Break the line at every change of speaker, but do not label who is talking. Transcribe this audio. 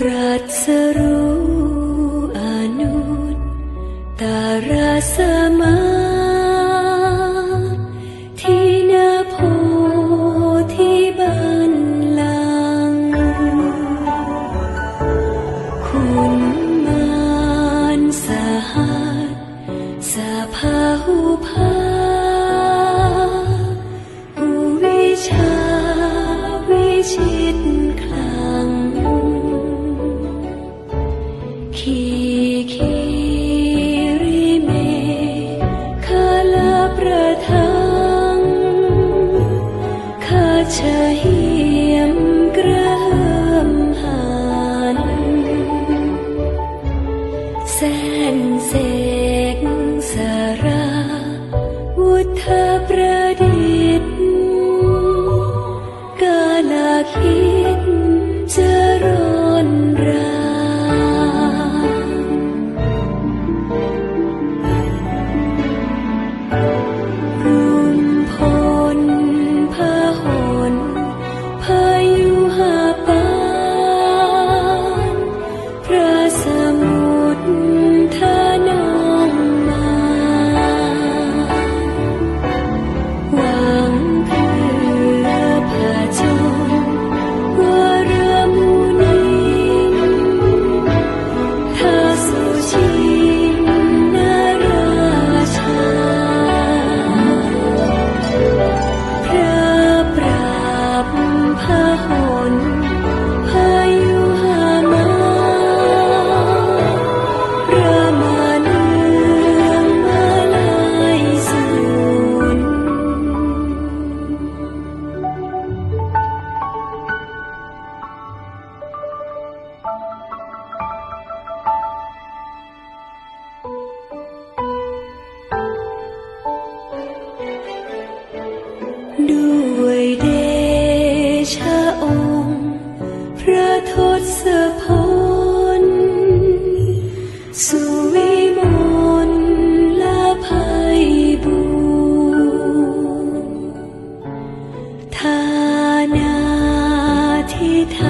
Terat seru anut Tak rasa malam ชิดคลังขีขีริเมคาลาประทังคาชะเหียมกระเหิมหันแสนเสกสาราวุฒ องค์ พระทศพลสุวิมลละภัยบูทานาทิธา